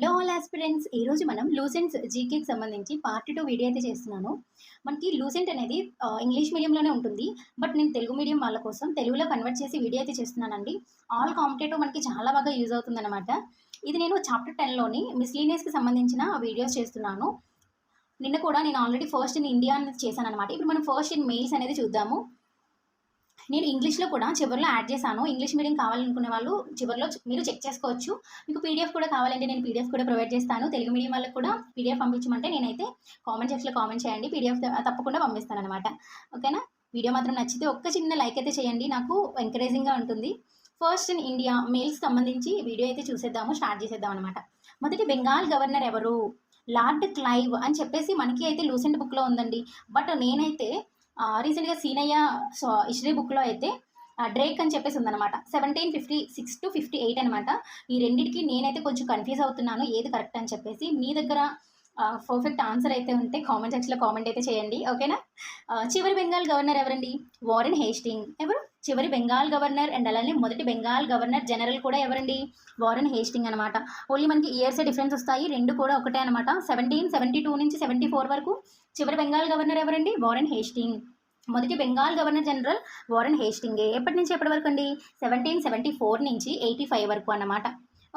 Hello all aspirants ఈరోజు మనం లూసెంట్స్ జీకేకి సంబంధించి పార్ట్ టూ వీడియో అయితే చేస్తున్నాను. మనకి లూసెంట్ అనేది ఇంగ్లీష్ మీడియంలోనే ఉంటుంది. బట్ నేను తెలుగు మీడియం వాళ్ళ కోసం తెలుగులో కన్వర్ట్ చేసి వీడియో అయితే చేస్తున్నానండి. ఆల్ కాంపిటేటివ్ మనకి చాలా బాగా యూజ్ అవుతుందన్నమాట. ఇది నేను చాప్టర్ టెన్లోని మిస్లీనియస్కి సంబంధించిన వీడియోస్ చేస్తున్నాను. నిన్న కూడా నేను ఆల్రెడీ ఫస్ట్ ఇన్ ఇండియా అనేది చేశాను అనమాట ఇప్పుడు మనం ఫస్ట్ ఇన్ మెయిల్స్ అనేది చూద్దాము. నేను ఇంగ్లీష్లో కూడా చివరిలో యాడ్ చేశాను. ఇంగ్లీష్ మీడియం కావాలనుకునే వాళ్ళు చివరిలో మీరు చెక్ చేసుకోవచ్చు. మీకు పీడిఎఫ్ కూడా కావాలంటే నేను పీడిఎఫ్ కూడా ప్రొవైడ్ చేస్తాను. తెలుగు మీడియం వాళ్ళకి కూడా పీడిఎఫ్ పంపించమంటే నేనైతే కామెంట్ సెక్షన్లో కామెంట్ చేయండి. పీడిఎఫ్ తప్పకుండా పంపిస్తాను అనమాట ఓకేనా? వీడియో మాత్రం నచ్చితే ఒక్క చిన్న లైక్ అయితే చేయండి. నాకు ఎంకరేజింగ్గా ఉంటుంది. ఫస్ట్ ఇన్ ఇండియా మెయిల్స్ సంబంధించి వీడియో అయితే చూసేద్దాము స్టార్ట్ చేసేద్దాం అనమాట మొదటి బెంగాల్ గవర్నర్ ఎవరు? లార్డ్ క్లైవ్ అని చెప్పేసి మనకి అయితే లూసెంట్ బుక్లో ఉందండి. బట్ నేనైతే రీసెంట్గా సీనయ్య సో హిస్టరీ బుక్లో అయితే డ్రేక్ అని చెప్పేసి ఉందన్నమాట. Seventeen fifty six to fifty eight అనమాట ఈ రెండింటికి నేనైతే కొంచెం కన్ఫ్యూజ్ అవుతున్నాను ఏది కరెక్ట్ అని చెప్పేసి. మీ దగ్గర పర్ఫెక్ట్ ఆన్సర్ అయితే ఉంటే కామెంట్ సెక్షన్లో కామెంట్ అయితే చేయండి ఓకేనా చివరి బెంగాల్ గవర్నర్ ఎవరండి? Warren Hasting. ఎవరు? చివరి బెంగాల్ గవర్నర్ అండ్ అలానే మొదటి బెంగాల్ గవర్నర్ జనరల్ కూడా ఎవరండి? వారెన్ హేస్టింగ్ అనమాట ఓన్లీ మనకి ఇయర్స్ డిఫరెన్స్ వస్తాయి. రెండు కూడా ఒకటే అనమాట సెవెంటీన్ సెవెంటీ టూ నుంచి సెవెంటీ ఫోర్ వరకు చివరి బెంగాల్ గవర్నర్ ఎవరండి? Warren Hasting. మొదటి బెంగాల్ గవర్నర్ జనరల్ వారెన్ హేస్టింగే. ఎప్పటి నుంచి ఎప్పటి వరకు అండి? సెవెంటీన్ సెవెంటీ ఫోర్ నుంచి ఎయిటీ ఫైవ్ వరకు అన్నమాట.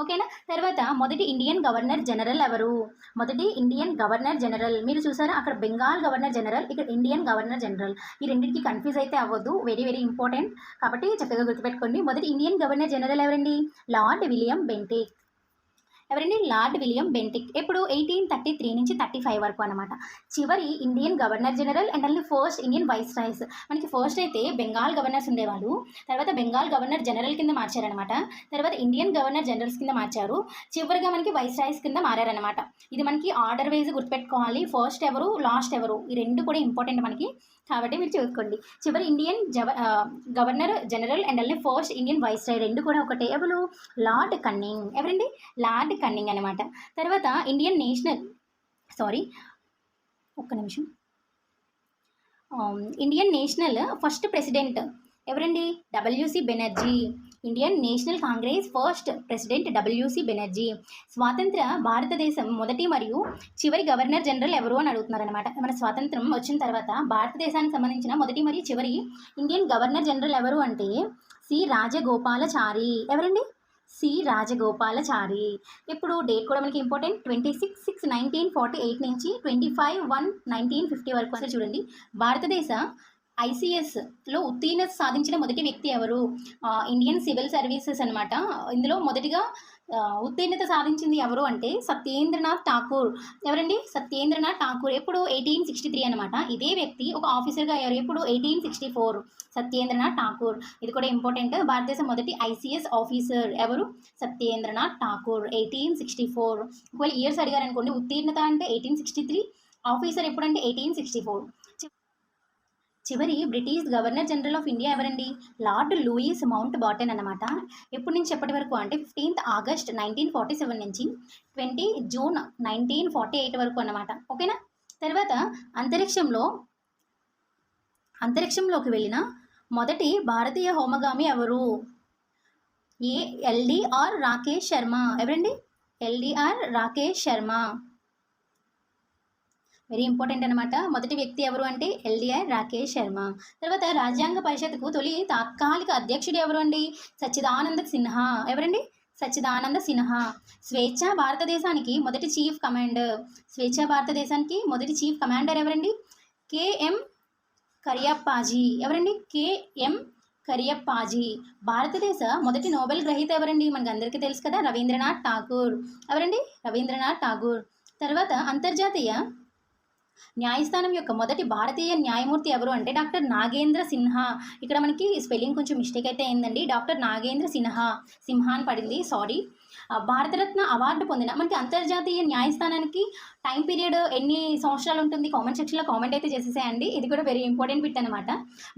ఓకేనా? తర్వాత మొదటి ఇండియన్ గవర్నర్ జనరల్ ఎవరు? మొదటి ఇండియన్ గవర్నర్ జనరల్. మీరు చూసారా? అక్కడ బెంగాల్ గవర్నర్ జనరల్ ఇక్కడ ఇండియన్ గవర్నర్ జనరల్. ఈ రెండింటికి కన్ఫ్యూజ్ అయితే అవ్వద్దు. వెరీ వెరీ ఇంపార్టెంట్ కాబట్టి చక్కగా గుర్తుపెట్టుకోండి. మొదటి ఇండియన్ గవర్నర్ జనరల్ ఎవరండి? లార్డ్ విలియం బెంటిక్ ఎవరండి? Lord William Bentinck. ఎప్పుడు? ఎయిటీన్ థర్టీ త్రీ నుంచి థర్టీ ఫైవ్ వరకు అనమాట చివరి ఇండియన్ గవర్నర్ జనరల్ అండ్ అల్లి ఫస్ట్ ఇండియన్ వైస్ రాయ్స్ మనకి ఫస్ట్ అయితే బెంగాల్ గవర్నర్స్ ఉండేవాళ్ళు. తర్వాత బెంగాల్ గవర్నర్ జనరల్ కింద మార్చారనమాట తర్వాత ఇండియన్ గవర్నర్ జనరల్స్ కింద మార్చారు. చివరిగా మనకి వైస్ రాయ్స్ కింద మారారనమాట ఇది మనకి ఆర్డర్ వైజ్ గుర్తుపెట్టుకోవాలి. ఫస్ట్ ఎవరు? లాస్ట్ ఎవరు? ఈ రెండు కూడా ఇంపార్టెంట్ మనకి. కాబట్టి మీరు చూసుకోండి. చివరి ఇండియన్ జవ గవర్నర్ జనరల్ అండ్ అల్లి ఫస్ట్ ఇండియన్ వైస్ రాయ్ రెండు కూడా ఒకటే. ఎవరు? Lord Canning. ఎవరండి? లార్డ్ కన్నింగ్ అనమాట తర్వాత ఇండియన్ నేషనల్ సారీ ఒక్క నిమిషం. ఇండియన్ నేషనల్ ఫస్ట్ ప్రెసిడెంట్ ఎవరండి? WC Banerjee Indian National Congress first president WC Banerjee స్వాతంత్ర భారతదేశం మొదటి మరియు చివరి గవర్నర్ జనరల్ ఎవరు అని అడుగుతున్నారనమాట మన స్వాతంత్రం వచ్చిన తర్వాత భారతదేశానికి సంబంధించిన మొదటి మరియు చివరి ఇండియన్ గవర్నర్ జనరల్ ఎవరు అంటే సి రాజగోపాలచారి. ఎవరండి? సి రాజగోపాలచారి. ఇప్పుడు డేట్ కూడా మనకి important. Twenty six six nineteen forty eight నుంచి twenty five one nineteen fifty వరకు అసలు చూడండి. భారతదేశ ఐసీఎస్లో ఉత్తీర్ణత సాధించిన మొదటి వ్యక్తి ఎవరు? ఇండియన్ సివిల్ సర్వీసెస్ అనమాట ఇందులో మొదటిగా ఉత్తీర్ణత సాధించింది ఎవరు అంటే సత్యేంద్రనాథ్ ఠాకూర్. ఎవరండి? సత్యేంద్రనాథ్ ఠాకూర్. ఎప్పుడు ఎయిటీన్ సిక్స్టీ త్రీ అనమాట ఇదే వ్యక్తి ఒక ఆఫీసర్గా అయ్యారు. ఎప్పుడు? Eighteen sixty four. Satyendranath Tagore. ఇది కూడా ఇంపార్టెంట్ భారతదేశం మొదటి ఐసీఎస్ ఆఫీసర్ ఎవరు? Satyendranath Tagore. Eighteen sixty four. ఒకవేళ ఇయర్స్ అడిగారు అనుకోండి ఉత్తీర్ణత అంటే ఎయిటీన్ సిక్స్టీ త్రీ. ఆఫీసర్ ఎప్పుడంటే ఎయిటీన్ సిక్స్టీ ఫోర్. చివరి British governor general of India ఎవరండి? లార్డ్ లూయిస్ మౌంట్ బాటన్ అనమాట ఎప్పటి నుంచి ఎప్పటి వరకు అంటే fifteenth August nineteen forty seven నుంచి twenty June nineteen forty eight వరకు అనమాట ఓకేనా? తర్వాత అంతరిక్షంలో అంతరిక్షంలోకి వెళ్ళిన మొదటి భారతీయ హోమగామి ఎవరు? ఏ ఎల్డిఆర్ రాకేష్ శర్మ. ఎవరండి? LDR Rakesh Sharma. Very important అనమాట మొదటి వ్యక్తి ఎవరు అంటే ఎల్డిఆర్ రాకేష్ శర్మ. తర్వాత రాజ్యాంగ పరిషత్కు తొలి తాత్కాలిక అధ్యక్షుడు ఎవరు అండి సచ్చిదానంద సిన్హా. ఎవరండి? సచ్చిదానంద సిన్హా. స్వేచ్ఛ భారతదేశానికి మొదటి చీఫ్ కమాండర్ స్వేచ్ఛ భారతదేశానికి మొదటి చీఫ్ కమాండర్ ఎవరండి? కేఎం కరియప్పాజీ. ఎవరండి? కేఎం కరియప్పాజీ. భారతదేశ మొదటి నోబెల్ గ్రహీత ఎవరండి? మనకు అందరికీ తెలుసు కదా రవీంద్రనాథ్ ఠాగూర్. ఎవరండి? రవీంద్రనాథ్ ఠాగూర్. తర్వాత అంతర్జాతీయ న్యాయస్థానం యొక్క మొదటి భారతీయ న్యాయమూర్తి ఎవరు అంటే డాక్టర్ నాగేంద్ర సిన్హా. ఇక్కడ మనకి స్పెల్లింగ్ కొంచెం మిస్టేక్ అయితే అయిందండి. డాక్టర్ నాగేంద్ర సిన్హా. సింహా అని పడింది. సారీ. భారతరత్న అవార్డు పొందిన మనకి అంతర్జాతీయ న్యాయస్థానానికి టైం పీరియడ్ ఎన్ని సంవత్సరాలు ఉంటుంది? కామెంట్ సెక్షన్లో కామెంట్ అయితే చేసేసేయండి. ఇది కూడా వెరీ ఇంపార్టెంట్ బిట్ అనమాట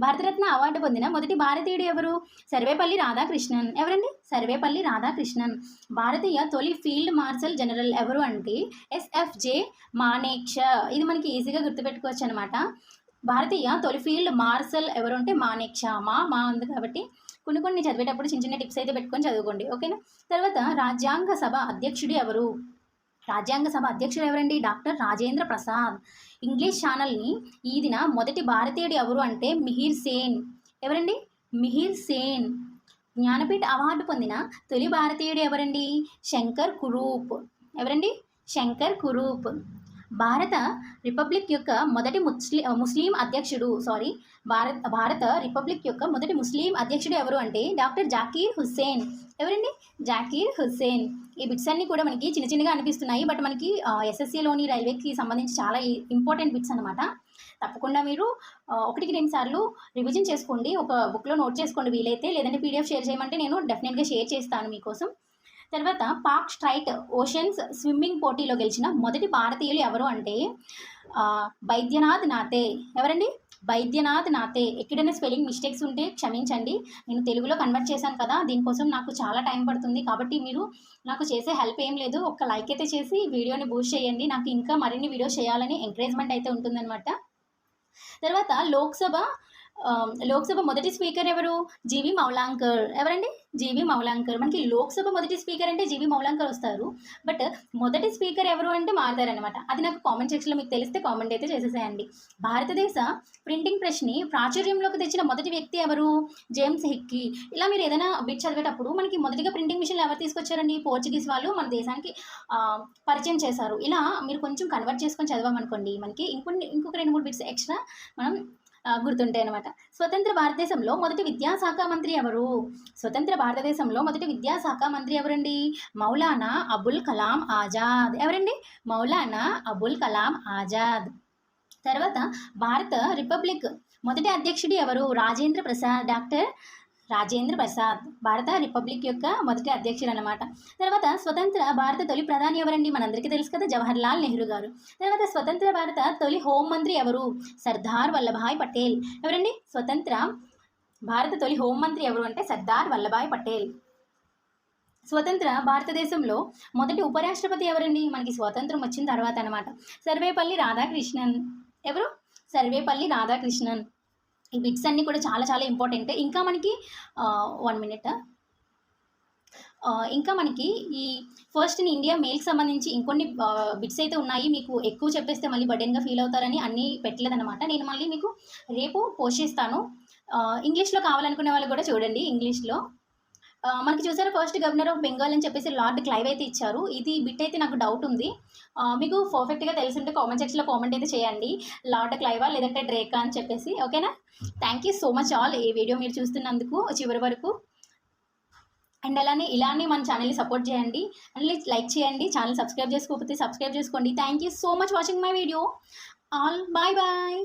భారతరత్న అవార్డు పొందిన మొదటి భారతీయుడు ఎవరు? సర్వేపల్లి రాధాకృష్ణన్. ఎవరండి? సర్వేపల్లి రాధాకృష్ణన్. భారతీయ తొలి ఫీల్డ్ మార్షల్ జనరల్ ఎవరు అంటే ఎస్ఎఫ్జే మానేక్ష ఇది మనకి ఈజీగా గుర్తుపెట్టుకోవచ్చు అనమాట భారతీయ తొలి ఫీల్డ్ మార్షల్ ఎవరు అంటే మానేక్ష మా మా ఉంది కాబట్టి కొన్ని కొన్ని చదివేటప్పుడు చిన్న చిన్న టిప్స్ అయితే పెట్టుకొని చదువుకోండి ఓకేనా? తర్వాత రాజ్యాంగ సభ అధ్యక్షుడు ఎవరు? రాజ్యాంగ సభ అధ్యక్షుడు ఎవరండి? డాక్టర్ రాజేంద్ర ప్రసాద్. ఇంగ్లీష్ ఛానల్ని ఈ దిన మొదటి భారతీయుడు ఎవరు అంటే మిహిర్ సేన్. ఎవరండి? మిహిర్ సేన్. జ్ఞానపీఠ అవార్డు పొందిన తొలి భారతీయుడు ఎవరండి? శంకర్ కురూప్. ఎవరండి? శంకర్ కురూప్. భారత రిపబ్లిక్ యొక్క మొదటి ముస్లి ముస్లిం అధ్యక్షుడు సారీ భారత్ భారత రిపబ్లిక్ యొక్క మొదటి ముస్లిం అధ్యక్షుడు ఎవరు అంటే డాక్టర్ జాకీర్ హుస్సేన్. ఎవరండి? జాకీర్ హుస్సేన్. ఈ బిట్స్ అన్నీ కూడా మనకి చిన్న చిన్నగా అనిపిస్తున్నాయి. బట్ మనకి ఎస్ఎస్సిలోని రైల్వేకి సంబంధించి చాలా ఇంపార్టెంట్ బిట్స్ అనమాట తప్పకుండా మీరు ఒకటికి రెండు సార్లు రివిజన్ చేసుకోండి. ఒక బుక్లో నోట్ చేసుకోండి వీలైతే. లేదంటే పీడిఎఫ్ షేర్ చేయమంటే నేను డెఫినెట్గా షేర్ చేస్తాను మీకోసం. తర్వాత పాక్ స్ట్రైట్ ఓషన్స్ స్విమ్మింగ్ పోటీలో గెలిచిన మొదటి భారతీయులు ఎవరు అంటే బైద్యనాథ్ నాథే. ఎవరండి? బైద్యనాథ్ నాథే. ఎక్కడైనా స్పెల్లింగ్ మిస్టేక్స్ ఉంటే క్షమించండి. నేను తెలుగులో కన్వర్ట్ చేశాను కదా దీనికోసం నాకు చాలా టైం పడుతుంది. కాబట్టి మీరు నాకు చేసే హెల్ప్ ఏం లేదు. ఒక లైక్ అయితే చేసి వీడియోని బూస్ట్ చేయండి. నాకు ఇంకా మరిన్ని వీడియోస్ చేయాలని ఎంకరేజ్మెంట్ అయితే ఉంటుందన్నమాట. తర్వాత లోక్సభ లోక్సభ మొదటి స్పీకర్ ఎవరు? జీవి మౌలాంకర్. ఎవరండి? జీవి మౌలాంకర్. మనకి లోక్సభ మొదటి స్పీకర్ అంటే జీవి మౌలాంకర్ వస్తారు. బట్ మొదటి స్పీకర్ ఎవరు అంటే మారుతారనమాట అది నాకు కామెంట్ సెక్షన్లో మీకు తెలిస్తే కామెంట్ అయితే చేసేసేయండి. భారతదేశ ప్రింటింగ్ ప్రెస్ని ప్రాచుర్యంలోకి తెచ్చిన మొదటి వ్యక్తి ఎవరు? James Hicky. ఇలా మీరు ఏదైనా బిట్ చదివేటప్పుడు మనకి మొదటిగా ప్రింటింగ్ మిషన్లు ఎవరు తీసుకొచ్చారండి? పోర్చుగీస్ వాళ్ళు మన దేశానికి పరిచయం చేశారు. ఇలా మీరు కొంచెం కన్వర్ట్ చేసుకొని చదవామనుకోండి మనకి ఇంకొన్ని ఇంకొక రెండు మూడు బిట్స్ ఎక్స్ట్రా మనం గుర్తుంటాయి అనమాట స్వతంత్ర భారతదేశంలో మొదటి విద్యాశాఖ మంత్రి ఎవరు? స్వతంత్ర భారతదేశంలో మొదటి విద్యాశాఖ మంత్రి ఎవరండి? మౌలానా అబుల్ కలాం ఆజాద్. ఎవరండి? మౌలానా అబుల్ కలాం ఆజాద్. తర్వాత భారత రిపబ్లిక్ మొదటి అధ్యక్షుడు ఎవరు? రాజేంద్ర ప్రసాద్. డాక్టర్ రాజేంద్ర ప్రసాద్ భారత రిపబ్లిక్ యొక్క మొదటి అధ్యక్షుడు అనమాట తర్వాత స్వతంత్ర భారత తొలి ప్రధాని ఎవరండి? మనందరికీ తెలుసు కదా జవహర్ లాల్ నెహ్రూ గారు. తర్వాత స్వతంత్ర భారత తొలి హోంమంత్రి ఎవరు? సర్దార్ వల్లభాయ్ పటేల్. ఎవరండి? స్వతంత్ర భారత తొలి హోంమంత్రి ఎవరు అంటే సర్దార్ వల్లభాయ్ పటేల్. స్వతంత్ర భారతదేశంలో మొదటి ఉపరాష్ట్రపతి ఎవరండి? మనకి స్వాతంత్రం వచ్చిన తర్వాత అనమాట సర్వేపల్లి రాధాకృష్ణన్. ఎవరు? సర్వేపల్లి రాధాకృష్ణన్. ఈ బిట్స్ అన్నీ కూడా చాలా చాలా ఇంపార్టెంట్. ఇంకా మనకి వన్ మినిట్ ఇంకా మనకి ఈ ఫస్ట్ ఇన్ ఇండియా మెయిల్కి సంబంధించి ఇంకొన్ని బిట్స్ అయితే ఉన్నాయి. మీకు ఎక్కువ చెప్పేస్తే మళ్ళీ బర్డెన్గా ఫీల్ అవుతారని అన్నీ పెట్టలేదన్నమాట. నేను మళ్ళీ మీకు రేపు పోషిస్తాను ఇంగ్లీష్లో కావాలనుకునే వాళ్ళు కూడా చూడండి ఇంగ్లీష్లో మనకి చూసారు ఫస్ట్ గవర్నర్ ఆఫ్ బెంగాల్ అని చెప్పేసి లార్డ్ క్లైవ్ అయితే ఇచ్చారు. ఇది బిట్ అయితే నాకు డౌట్ ఉంది. మీకు పర్ఫెక్ట్గా తెలిసింటే కామెంట్ సెక్షన్లో కామెంట్ అయితే చేయండి. లార్డ్ క్లైవా లేదంటే డ్రేకా అని చెప్పేసి ఓకేనా thank you so much all ఈ వీడియో మీరు చూస్తున్నందుకు చివరి వరకు. అండ్ అలానే ఇలానే మన ఛానల్ని సపోర్ట్ చేయండి. అండ్ లైక్ చేయండి. ఛానల్ సబ్స్క్రైబ్ చేసుకోకపోతే సబ్స్క్రైబ్ చేసుకోండి. Thank you so much watching my video all bye bye